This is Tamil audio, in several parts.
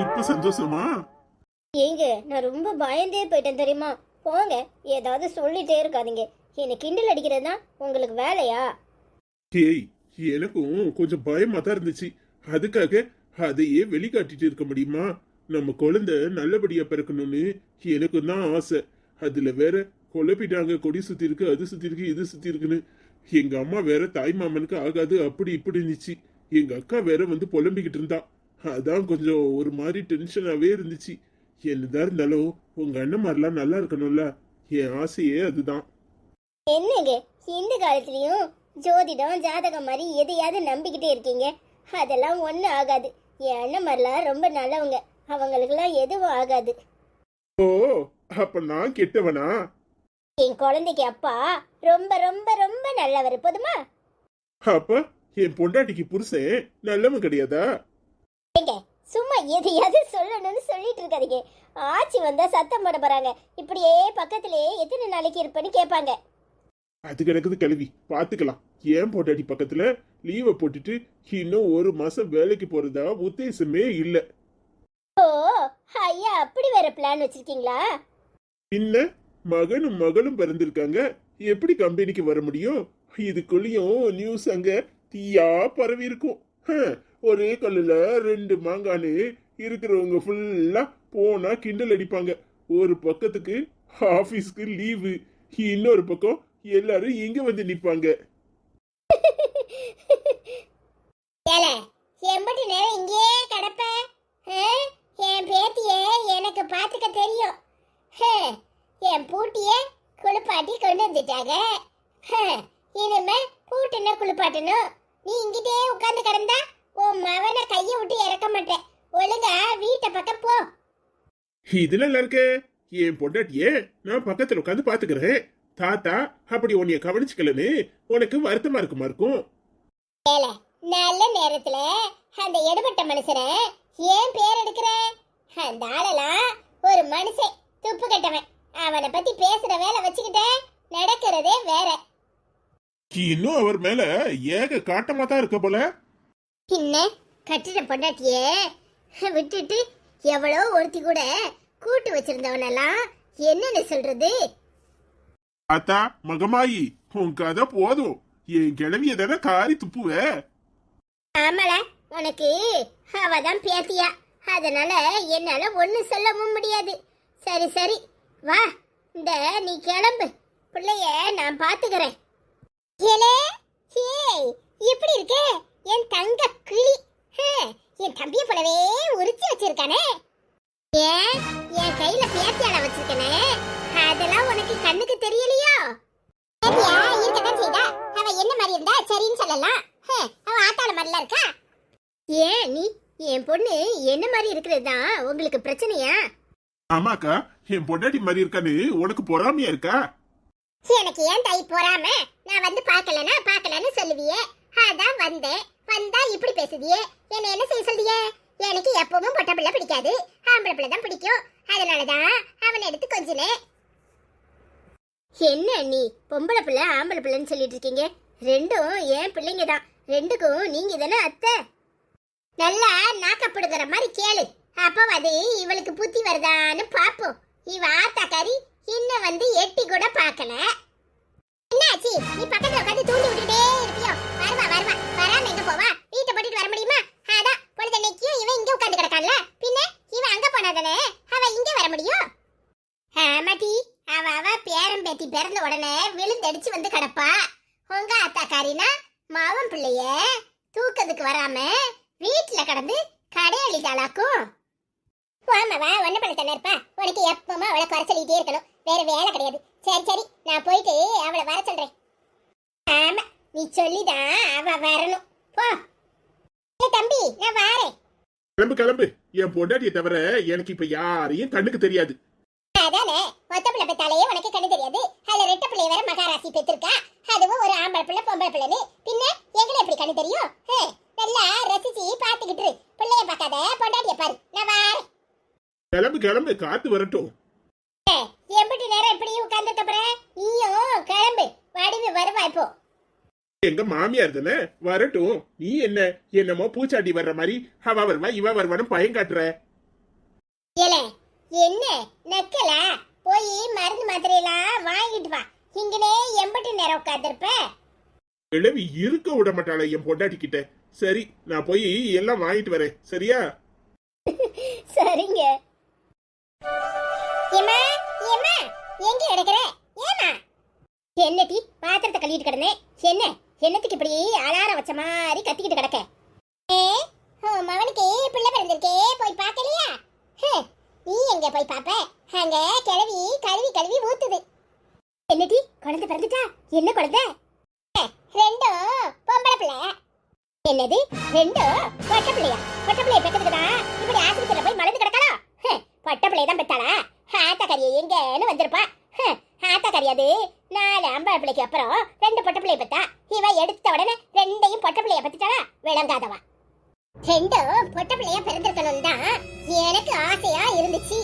இப்ப சந்தோஷமா ஏங்க நான் ரொம்ப பயந்தே போயிட்டேன் தெரியுமா? போங்க ஏதாவது சொல்லிட்டே இருக்காதீங்க. என்னை கிண்டல் அடிக்கிறது தான் உங்களுக்கு வேலையா? ஏய் எனக்கும் கொஞ்சம் பயமா தான் இருந்துச்சு. அதுக்காக அதையே வெளிக்காட்டிட்டு இருக்க முடியுமா? நம்ம குழந்தை நல்லபடியா பிறக்கணும்னு எனக்கும் தான் ஆசை. அதுல வேற குழப்பிட்டாங்க கொடி சுத்தி இருக்கு அது சுத்தி இருக்கு இது சுத்தி இருக்குன்னு. எங்க அம்மா வேற தாய் மாமனுக்கு ஆகாது அப்படி இப்படி இருந்துச்சு எங்க அக்கா வேற வந்து புலம்பிக்கிட்டு இருந்தா. அதான் கொஞ்சம் ஒரு மாதிரி டென்ஷனாவே இருந்துச்சு. என்னதான் இருந்தாலும் உங்க அண்ணன் மாதிரிலாம் நல்லா இருக்கணும்ல. என் ஆசையே அதுதான். என்னங்க? இந்த காலத்துலயும் ஜோதிடம் ஜாதகம் மாதிரி எதையாவது நம்பிக்கிட்டே இருக்கீங்க. அதெல்லாம் ஒன்றும் ஆகாது. என் அண்ணன் மாதிரிலாம் ரொம்ப நல்லவங்க. அவங்களுக்கெல்லாம் எதுவும் ஆகாது. ஓ அப்ப நான் கெட்டவனா? என் குழந்தைக்கு அப்பா ரொம்ப ரொம்ப ரொம்ப நல்லவர். போதுமா? அப்ப என் பொண்டாட்டிக்கு புருஷன் நல்லவன் கிடையாதா? ஏங்க சும்மா எதையாவது சொல்லணும்னு சொல்லிட்டு இருக்காதீங்க. ஆச்சி வந்தா சத்தம் போட போறாங்க. இப்படியே பக்கத்திலேயே எத்தனை நாளைக்கு இருப்பேன்னு கேட்பாங்க. அது கிடக்குது கல்வி பாத்துக்கலாம். ஏன் பொண்டாட்டி பக்கத்துல? லீவை போட்டுட்டு இன்னும் ஒரு மாசம் வேலைக்கு போறதா உத்தேசமே இல்ல. ஓ ஐயா அப்படி வேற பிளான் வச்சிருக்கீங்களா? பின்ன மகனும் மகளும் பிறந்திருக்காங்க. எப்படி கம்பெனிக்கு வர முடியும்? இதுக்குள்ளேயும் நியூஸ் அங்க தீயா பரவி இருக்கும். ஒரே கல்லுல ரெண்டு மாங்கானு இருக்கிறவங்க ஃபுல்லா போனா கிண்டல் அடிப்பாங்க. ஒரு பக்கத்துக்கு ஆபீஸ்க்கு லீவு இன்னொரு பக்கம் எல்லாரும் இங்க வந்து நிப்பாங்க. ஏல நேரம் இங்கேயே கிடப்ப? என் பேத்திய எனக்கு பார்த்துக்க தெரியும். என் பூட்டிய குளிப்பாட்டி கொண்டு வந்துட்டாங்க. இனிமே பூட்டுன குளிப்பாட்டணும். நீ இங்கிட்டே உட்காந்து கிடந்தா உன் மவனை கையை விட்டு இறக்க மாட்டேன். ஒழுங்கா வீட்டை பக்கம் போ. இதுல இல்ல இருக்கே? என் பொண்டாட்டியே நான் பக்கத்துல உட்காந்து பாத்துக்கிறேன் தாத்தா அப்படி உன்னைய கவனிச்சுக்கலன்னு உனக்கு வருத்தமா இருக்குமா இருக்கும்? நல்ல நேரத்துல அந்த எடுபட்ட மனுஷனை ஏன் பேர் எடுக்கிற? அந்த ஆளெல்லாம் ஒரு மனுஷன் துப்பு கட்டவன். அவனை பத்தி பேசுற வேலை வச்சுக்கிட்ட நடக்கிறதே வேற. இன்னும் அவர் மேல ஏக காட்டமா தான் இருக்க போல. பின்ன கட்டிட பொண்டாட்டிய விட்டுட்டு எவ்வளோ ஒருத்தி கூட கூட்டு வச்சிருந்தவனெல்லாம் என்னன்னு சொல்றது? தாத்தா மகமாயி உன் கதை போதும். என் கிளவிய தானே காரி துப்புவ? ஆமால உனக்கு அவ தான் பேத்தியா. அதனால என்னால ஒண்ணு சொல்லவும் முடியாது. சரி சரி வா இந்த நீ கிளம்பு. பிள்ளைய நான் பாத்துக்கிறேன். ஏலே ஏய் எப்படி இருக்கே? என் தங்க கிளி. ஹே, என் தம்பிய போலவே உரிச்சு வச்சிருக்கானே. ஏன்? என் கையில பேத்தியால வச்சிருக்கனே. அதெல்லாம் உனக்கு கண்ணுக்கு தெரியலையோ? பேத்தியா இருக்கதான் செய்தா. அவ என்ன மாதிரி இருந்தா சரின்னு சொல்லலாம். ஹே, அவ ஆத்தாள மாதிரிலாம் இருக்கா? ஏன் நீ? என் பொண்ணு என்ன மாதிரி இருக்கிறது தான் உங்களுக்கு பிரச்சனையா? ஆமாக்கா என் பொண்டாட்டி மாதிரி இருக்கான்னு உனக்கு பொறாமையா இருக்கா? எனக்கு ஏன் தை போறாம? நான் வந்து பார்க்கலனா பார்க்கலன்னு சொல்லுவியே. அதான் வந்தேன். வந்தா இப்படி பேசுதியே? என்ன என்ன செய்ய சொல்றியே எனக்கு எப்பவும் பொட்ட பிள்ளை பிடிக்காது. ஆம்பளை பிள்ளை தான் பிடிக்கும். அதனாலதான் அவனை எடுத்து கொஞ்சினேன் என்ன நீ பொம்பளை பிள்ளை ஆம்பளை பிள்ளைன்னு சொல்லிட்டு இருக்கீங்க. ரெண்டும் ஏன் பிள்ளைங்க தான். ரெண்டுக்கும் நீங்க தானே அத்தை? நல்லா நாக்கப்படுகிற மாதிரி கேளு. அப்போ அது இவளுக்கு புத்தி வருதான்னு பாப்போம் இவ ஆத்தாக்காரி இன்னும் வந்து எட்டி கூட பார்க்கல. என்னாச்சு? நீ பேரன் பேத்தி பிறந்த உடனே விழுந்தடிச்சு வந்து கிடப்பா. உங்க அத்தாக்காரினா மாவன் பிள்ளைய. தூக்கத்துக்கு வராம வீட்டுல கடந்து கடையளித்தாளாக்கும் ஆமாவா ஒன்ன பண்ண தானே இருப்பா. உனக்கு எப்பவுமே அவளை குறை சொல்லிட்டே இருக்கணும். வேற வேலை கிடையாது. சரி சரி நான் போயிட்டு அவளை வர சொல்றேன். ஆமா நீ சொல்லிதான் அவ வரணும். போ. தம்பி நான் வாரேன். கிளம்பு கிளம்பு. என் பொண்டாட்டியை தவிர எனக்கு இப்ப யாரையும் கண்ணுக்கு தெரியாது. அதானே? மொத்த பிள்ளை பெத்தாலேயே உனக்கு கண்ணு தெரியாது. அதுல ரெட்ட பிள்ளை வேற மகாராசி பெற்றிருக்கா அதுவும் ஒரு ஆம்பளை பிள்ளை பொம்பளை பிள்ளைன்னு. பின்ன எங்களை எப்படி கண்ணு தெரியும்? ஹே, நல்லா ரசிச்சு பாத்துக்கிட்டு. பிள்ளைய பார்க்காத பொண்டாட்டிய பாரு. நான் வாரேன். கிளம்பு கிளம்பு காத்து வரட்டும். எம்பிட்டு நேரம் இப்படி உட்கார்ந்துருக்க போற? நீயும் கிளம்பு. வடிவு வருவா இப்போ. எங்க மாமியார் தானே? வரட்டும். நீ என்ன? என்னமோ பூச்சாண்டி வர்ற மாதிரி அவ வருவா இவ வருவான்னு பயம் காட்டுற. ஏலே என்ன நக்கல? போய் மருந்து மாத்திரையெல்லாம் வாங்கிட்டு வா. இங்கனே எம்பட்டு நேரம் உட்காந்துருப்ப கிழவி இருக்க விட மாட்டாளா என் பொண்டாட்டி கிட்ட. சரி நான் போய் எல்லாம் வாங்கிட்டு வரேன். சரியா? சரிங்க. ஏமா ஏமா எங்க கிடக்குற? ஏமா என்னடி பாத்திரத்தை கழுவிட்டு கிடந்தேன். என்ன என்னத்துக்கு இப்படி அலாரம் வச்ச மாதிரி கத்திக்கிட்டு கிடக்க? ஏ மவனுக்கு பிள்ளை பிறந்திருக்கே போய் பார்க்கலையா? நீ எங்க போய் பாப்ப? அங்க கிழவி கழுவி கழுவி ஊத்துது. என்னடி குழந்தை பிறந்துட்டா? என்ன குழந்தை? ரெண்டும் பொம்பளை பிள்ளை. என்னது ரெண்டும் பொட்ட பிள்ளையா? பொட்ட பிள்ளைய பெற்றதுக்கு தான் இப்படி ஆஸ்பத்திரியில போய் மலர்ந்து கிடக்கலாம் பொட்ட பிள்ளைய தான் பெத்தாளா ஆத்தக்கறிய எங்கன்னு வந்திருப்பா ஹம், ஆத்தக்கறி அது நாலு அம்பளை பிள்ளைக்கு அப்புறம் ரெண்டு பொட்ட பிள்ளைய பெத்தா இவ எடுத்த உடனே ரெண்டையும் பொட்ட பிள்ளைய பெத்துட்டாளா விளங்காதவா ரெண்டும் பொட்ட பிள்ளையா பிறந்திருக்கணும் தான் எனக்கு ஆசையா இருந்துச்சு.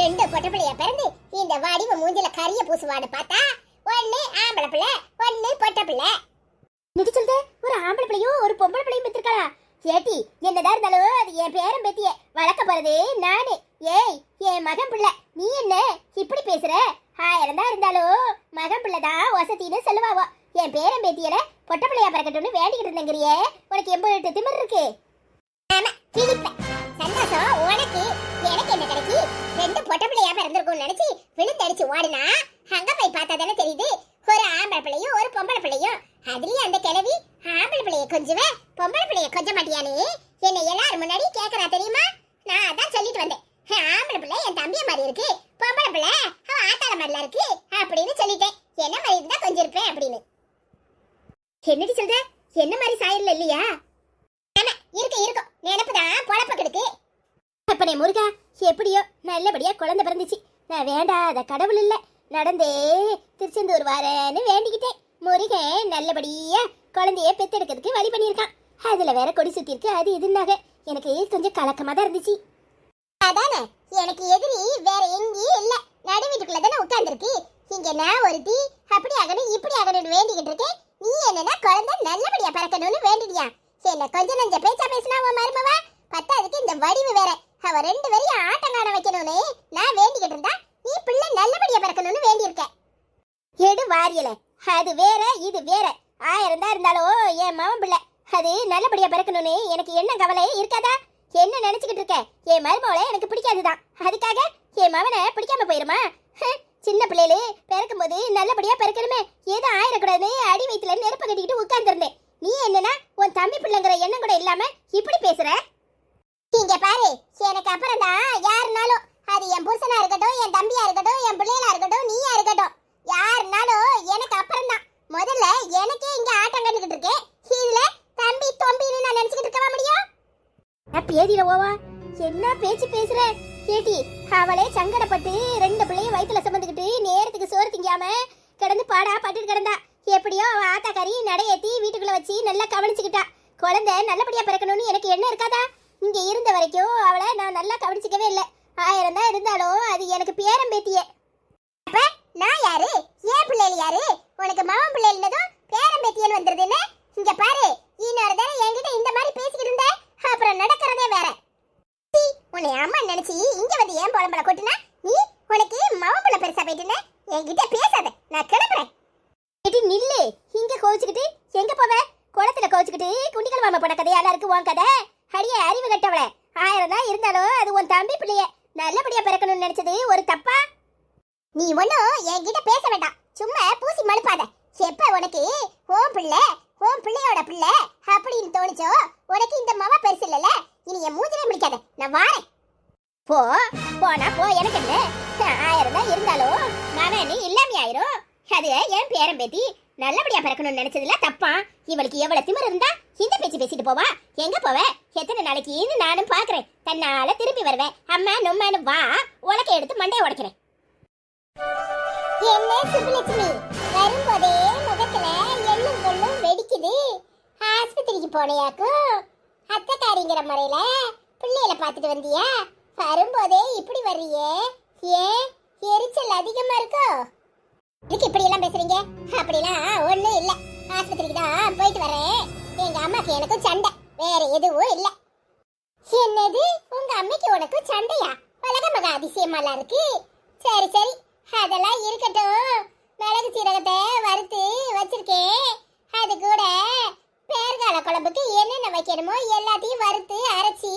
ரெண்டு பொட்ட பிள்ளையா பிறந்து இந்த வடிவ மூஞ்சில கரிய பூசுவான்னு பார்த்தா ஒண்ணு ஆம்பளை பிள்ளை ஒண்ணு பொட்ட பிள்ளை. நிதி சொல்லுது ஒரு ஆம்பளை பிள்ளையும் ஒரு பொம்பளை பிள்ளையும் பெற்றிருக்காளா? ஏட்டி என்னதான் இருந்தாலும் அது என் பேரன் பேத்திய வளர்க்க போறதே நானு. ஏய் என் மகன் பிள்ளை நீ என்ன இப்படி பேசுற? ஆயிரம் தான் இருந்தாலும் மகன் பிள்ளை தான் வசதின்னு சொல்லுவாவோ. என் பேரன் பேத்தியல பொட்ட பிள்ளையா பிறக்கட்டும்னு வேண்டிக்கிட்டு இருந்தங்கிறியே. உனக்கு எம்பது திமிர் இருக்கு. ஆமா கிழிப்ப சந்தோஷம் உனக்கு எனக்கு என்ன கிடைச்சி ரெண்டு பொட்ட பிள்ளையா பிறந்திருக்கும்னு நினைச்சு விழுந்தடிச்சு ஓடுனா அங்க போய் பார்த்தா தானே தெரியுது. ஒரு ஆம்பளை பிள்ளையும் ஒரு பொம்பளை பிள்ளையும். அதுலயும் அந்த கிழவி ஆம்பளை பிள்ளைய கொஞ்சுவ? பொம்பளை பிள்ளைய கொஞ்ச மாட்டியானே என்னை எல்லாரும் முன்னாடி கேக்குறா தெரியுமா? நான் அதான் சொல்லிட்டு வந்தேன். ஆம்பளை பிள்ளை என் தம்பிய மாதிரி இருக்கு. பொம்பளை பிள்ளை அவன் ஆத்தாள மாதிரில இருக்கு. அப்படின்னு சொல்லிட்டேன். என்ன மாதிரி இருந்தா கொஞ்சம் இருப்பேன் அப்படின்னு. என்னடி சொல்ற? என்ன மாதிரி சாயல்ல இல்லையா? ஆமா இருக்கு இருக்கும். நினப்பு தான் பொழப்ப கெடுக்கு அப்பனே முருகா எப்படியோ நல்லபடியா குழந்தை பிறந்துச்சு. நான் வேண்டாத கடவுள் இல்லை. நடந்தே திருச்செந்தூர் வரேன்னு வேண்டிக்கிட்டேன். முருகன் நல்லபடியா குழந்தைய பெத்தெடுக்கிறதுக்கு வழி பண்ணியிருக்கான். அதுல வேற கொடி சுத்தி இருக்கு அது இதுனாக எனக்கு கொஞ்சம் கலக்கமா தான் இருந்துச்சு. அதானே எனக்கு எதிரி வேற எங்கேயும் இல்ல. நடு வீட்டுக்குள்ள தானே உட்கார்ந்துருக்கு. இங்க நான் ஒருத்தி அப்படி ஆகணும் இப்படி ஆகணும்னு வேண்டிக்கிட்டு இருக்கேன். நீ என்னன்னா குழந்தை நல்லபடியா பறக்கணும்னு வேண்டிடியா என்ன கொஞ்சம் நஞ்ச பேச்சா பேசினா உன் மருமவா? பத்தாதுக்கு இந்த வடிவு வேற. அவ ரெண்டு பேரையும் ஆட்டம் காண வைக்கணும்னு நான் வேண்டிக்கிட்டு இருந்தா நீ பிள்ளை நல்லபடியா பிறக்கணும்னு வேண்டியிருக்க. எடு வாரியல அது வேற இது வேற. ஆயிரம் தான் இருந்தாலும் என் மாமன் பிள்ளை அது நல்லபடியா பிறக்கணும்னு எனக்கு என்ன கவலை இருக்காதா? என்ன நினைச்சுக்கிட்டு இருக்க? என் மருமவளை எனக்கு பிடிக்காதுதான். அதுக்காக என் மவனை பிடிக்காம போயிருமா? சின்ன பிள்ளைகளு பிறக்கும் போது நல்லபடியா பிறக்கணுமே. ஏதோ ஆயிரக்கூடாதுன்னு அடி வயிற்றுல நெருப்பு கட்டிக்கிட்டு உட்கார்ந்துருந்தேன். நீ என்னன்னா உன் தம்பி பிள்ளைங்கிற எண்ணம் கூட இல்லாம இப்படி பேசுற? இங்க பாரு எனக்கு அப்புறம் தான் யாருனாலும் அது என் புருஷனா இருக்கட்டும் என் தம்பியா இருக்கட்டும் என் பிள்ளைகளா இருக்கட்டும் நீயா இருக்கட்டும். யாருனாலும் எனக்கு அப்புறம் தான் முதல்ல எனக்கே இங்க ஆட்டம் கண்டுகிட்டு இருக்கேன் இதுல தம்பி தொம்பின்னு நான் நினைச்சுக்கிட்டு இருக்கவா முடியும்? பேதியில ஓவா என்ன பேச்சு பேசுற? கேட்டி அவளே சங்கடப்பட்டு ரெண்டு பிள்ளைய வயிற்றுல சுமந்துக்கிட்டு நேரத்துக்கு சோறு திங்காம கிடந்து பாடா பட்டுட்டு கிடந்தா. எப்படியோ அவ ஆத்தாக்காரி நடையேத்தி வீட்டுக்குள்ள வச்சு நல்லா கவனிச்சுக்கிட்டா. குழந்தை நல்லபடியா பிறக்கணும்னு எனக்கு என்ன இருக்காதா? இங்க இருந்த வரைக்கும் அவளை நான் நல்லா கவனிச்சுக்கவே இல்லை. ஆயிரம் தான் இருந்தாலும் அது எனக்கு பேரம் பேத்தியே. அப்ப நான் யாரு? ஏன் பிள்ளைகள் யாரு? உனக்கு மாமன் பிள்ளைகளதும் பேரம் பேத்தியன்னு வந்துருது என்ன? இங்க பாரு இன்னொரு தடவை என்கிட்ட இந்த மாதிரி பேசிக்கிட்டு இருந்த? அப்புறம் நடக்கிறதே வேற. உன்னை அம்மா நினைச்சு இங்க வந்து ஏன் புலம்பல கொட்டினா? நீ உனக்கு மாமன் பிள்ளை பெருசா போயிட்டுன என்கிட்ட பேசாத. நான் கிளம்புறேன். எடி நில்லு. இங்க கோச்சுக்கிட்டு எங்க போவ? குளத்துல கோச்சுக்கிட்டு குண்டிகள் மாமா போன கதையால இருக்கு உன் கதை? அடியே அறிவு கட்டவள. ஆயிரம் தான் இருந்தாலும் அது உன் தம்பி பிள்ளைய. நல்லபடியா பிறக்கணும்னு நினைச்சது ஒரு தப்பா? நீ ஒன்னும் என்கிட்ட பேச வேண்டாம். சும்மா பூசி மழுப்பாத. எப்ப உனக்கு ஓன் பிள்ளை ஓன் பிள்ளையோட பிள்ளை அப்படின்னு தோணுச்சோ உனக்கு இந்த மாவா பெருசு இல்லல இனி என் மூஞ்சிலே முடிக்காத. நான் வாரேன். போ போனா போ எனக்கு என்ன? ஆயிரம் தான் இருந்தாலும் மவன் இல்லாமையாயிரும். ஆயிரும் அது என் பேரன் பேத்தி. நல்லபடியா பிறக்கணும்னு நினைச்சதுல தப்பா. இவளுக்கு எவ்வளவு திமிர் இருந்தா இந்த பேச்சு பேசிட்டு போவா. எங்க போவ? எத்தனை நாளைக்குன்னு நானும் பாக்குறேன். தன்னால திரும்பி வருவேன். அம்மா நொம்மானு வா. உலக்க எடுத்து மண்டைய உடைக்கிறேன். என்ன சுப்புலட்சுமி? வரும்போதே முகத்துல எள்ளும் கொள்ளும் வெடிக்குது. ஆஸ்பத்திரிக்கு போனையாக்கும். அத்தைக்காரிங்கிற முறையில பிள்ளையில பார்த்துட்டு வந்தியா? வரும்போதே இப்படி வர்றியே. ஏன்? எரிச்சல் அதிகமா இருக்கோ? இதுக்கு இப்படி எல்லாம் பேசுறீங்க? அப்படிலாம் ஒண்ணும் இல்ல. ஆஸ்பத்திரிக்கு தான் போயிட்டு வரேன். எங்க அம்மாக்கு எனக்கும் சண்டை. வேற எதுவும் இல்ல. என்னது? உங்க அம்மைக்கு உனக்கும் சண்டையா? உலக மகா அதிசயமாலாம் இருக்கு. சரி சரி. அதெல்லாம் இருக்கட்டும். மிளகு சீரகத்தை வறுத்து வச்சிருக்கேன். அது கூட பேர்கால குழம்புக்கு என்னென்ன வைக்கணுமோ எல்லாத்தையும் வறுத்து அரைச்சி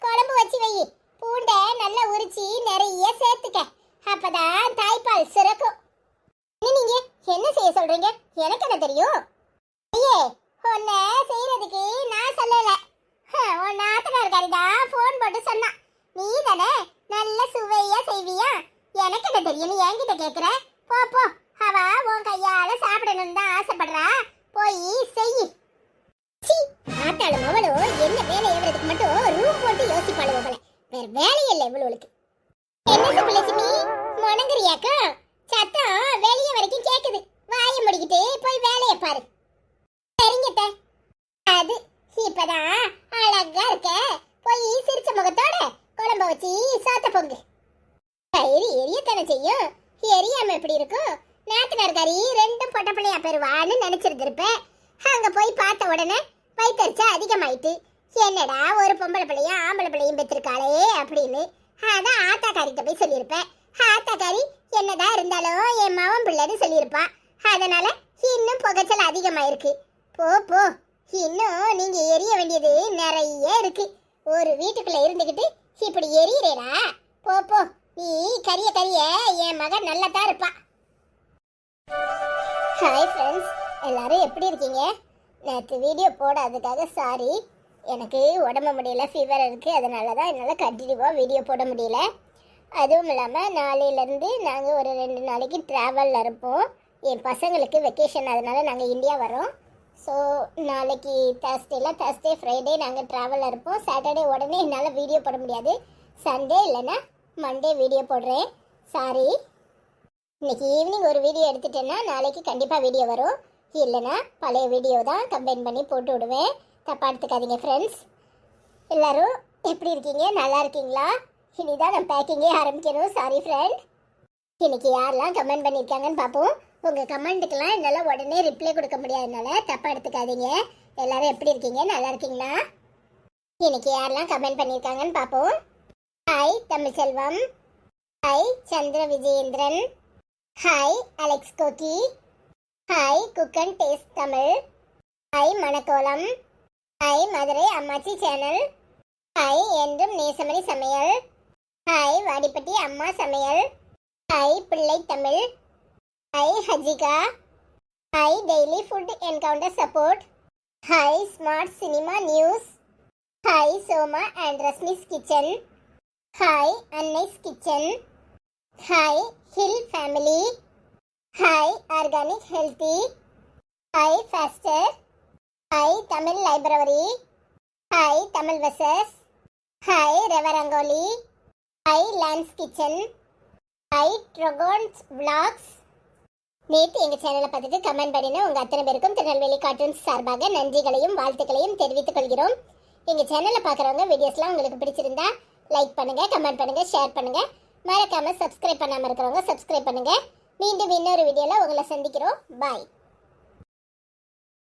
குழம்பு வச்சு வை. பூண்டை நல்லா உரிச்சி நிறைய சேர்த்துக்க. அப்பதான் தாய்ப்பால் சுரக்கும். என்ன சொல்றீங்க? எனக்கு என்ன தெரியும்? ஐயே உன்ன செய்யறதுக்கு நான் சொல்லல. உன் நாத்தனார் தான் ஃபோன் போட்டு சொன்னா நீ தானே நல்ல சுவையா செய்வியா? எனக்கு என்ன தெரியும்? நீ என்கிட்ட கேக்குற? போ போ. அவ உன் கையால சாப்பிடணும்னு தான் ஆசைப்படுறா. போய் செய் சீ ஆத்தாளும் அவளும் என்ன வேலை எவரதுக்கு மட்டும் ரூம் போட்டு யோசிப்பாளு போல. வேற வேலையே இல்லை இவ்வளவுக்கு என்ன சுப்புலட்சுமி? முணங்குறியாக்கா சத்தம் வெளியே வரைக்கும் கேக்குது. வாய முடிக்கிட்டு போய் வேலையை பாரு. சரிங்க அது இப்பதான் அழகா இருக்க. போய் சிரிச்ச முகத்தோட குழம்ப வச்சு சாத்த பொங்கு. கயிறு எரியத்தானே செய்யும்? எரியாம எப்படி இருக்கும் நாத்தனார் கறி ரெண்டும் பொட்ட பிள்ளையா பெறுவான்னு நினைச்சிருந்திருப்பேன். அங்க போய் பார்த்த உடனே வயிற்றுச்சா அதிகமாயிட்டு என்னடா ஒரு பொம்பளை பிள்ளையும் ஆம்பளை பிள்ளையும் பெற்றிருக்காளே அப்படின்னு அதான் ஆத்தாக்காரிட்ட போய் சொல்லியிருப்பேன். ஆத்தாக்காரி என்னதான் இருந்தாலும் என் மவன் பிள்ளைன்னு சொல்லியிருப்பான் அதனால இன்னும் புகைச்சல் அதிகமாயிருக்கு. போ போ. இன்னும் நீங்க எரிய வேண்டியது நிறைய இருக்கு. ஒரு வீட்டுக்குள்ள இருந்துகிட்டு இப்படி எரியறேனா போ போ. நீ கரிய கரிய. என் மகன் நல்லா தான் இருப்பா. ஹாய் ஃப்ரெண்ட்ஸ் எல்லாரும் எப்படி இருக்கீங்க? நேற்று வீடியோ போடாததுக்காக சாரி எனக்கு உடம்பு முடியல ஃபீவர் இருக்குது அதனால தான் என்னால் கண்டினியூவாக வீடியோ போட முடியல. அதுவும் இல்லாமல் நாளையிலேருந்து நாங்கள் ஒரு ரெண்டு நாளைக்கு ட்ராவலில் இருப்போம். என் பசங்களுக்கு வெக்கேஷன் அதனால் நாங்கள் இந்தியா வரோம் ஸோ நாளைக்கு தேர்ஸ்டேல தேர்ஸ்டே ஃப்ரைடே நாங்கள் ட்ராவலில் இருப்போம். சாட்டர்டே உடனே என்னால் வீடியோ போட முடியாது. சண்டே இல்லைன்னா மண்டே வீடியோ போடுறேன். சாரி இன்றைக்கி ஈவினிங் ஒரு வீடியோ எடுத்துட்டேன்னா நாளைக்கு கண்டிப்பாக வீடியோ வரும். இல்லைன்னா பழைய வீடியோ தான் கம்பைன் பண்ணி போட்டு விடுவேன். தப்பாக எடுத்துக்காதீங்க ஃப்ரெண்ட்ஸ் எல்லோரும் எப்படி இருக்கீங்க? நல்லா இருக்கீங்களா? இனிதான் நான் பேக்கிங்கே ஆரம்பிக்கணும். சாரி ஃப்ரெண்ட் இன்னைக்கு யாரெல்லாம் கமெண்ட் பண்ணியிருக்காங்கன்னு பார்ப்போம். உங்கள் கமெண்ட்டுக்கெல்லாம் என்னால் உடனே ரிப்ளை கொடுக்க முடியாதனால தப்பாக எடுத்துக்காதீங்க. எல்லாரும் எப்படி இருக்கீங்க? நல்லா இருக்கீங்களா? இன்னைக்கு யாரெல்லாம் கமெண்ட் பண்ணியிருக்காங்கன்னு பார்ப்போம். Hi Tamilselvam. Hi Chandra Vijayendran. Hi Alex கோகி hi குக்கன் taste Tamil. Hi Manakkolam. Hi Madurai Ammachi channel hi என்றும் நேசமணி சமையல். ஹாய் வாடிப்பட்டி அம்மா சமையல். ஹாய் பிள்ளை Tamil. Hi Hajika. Hi Daily Food Encounter Support. Hi Smart Cinema News. Hi Soma and Rasmi's Kitchen. Hi Annai's Kitchen. Hi Hill Family. Hi Organic Healthy. Hi Faster. Hi Tamil Library. Hi Tamil Vases. Hi Reverangoli. Hi Lance Kitchen. Hi Dragon's Vlogs. நேற்று எங்கள் சேனலை பார்த்துட்டு கமெண்ட் பண்ணின உங்கள் அத்தனை பேருக்கும் திருநெல்வேலி கார்ட்டூன்ஸ் சார்பாக நன்றிகளையும் வாழ்த்துக்களையும் தெரிவித்துக் கொள்கிறோம். எங்கள் சேனலை பார்க்குறவங்க வீடியோஸ்லாம் உங்களுக்கு பிடிச்சிருந்தா லைக் பண்ணுங்கள் கமெண்ட் பண்ணுங்கள் ஷேர் பண்ணுங்கள் மறக்காமல் சப்ஸ்கிரைப் பண்ணாமல் இருக்கிறவங்க சப்ஸ்கிரைப் பண்ணுங்கள் மீண்டும் இன்னொரு வீடியோவில் உங்களை சந்திக்கிறோம். பாய்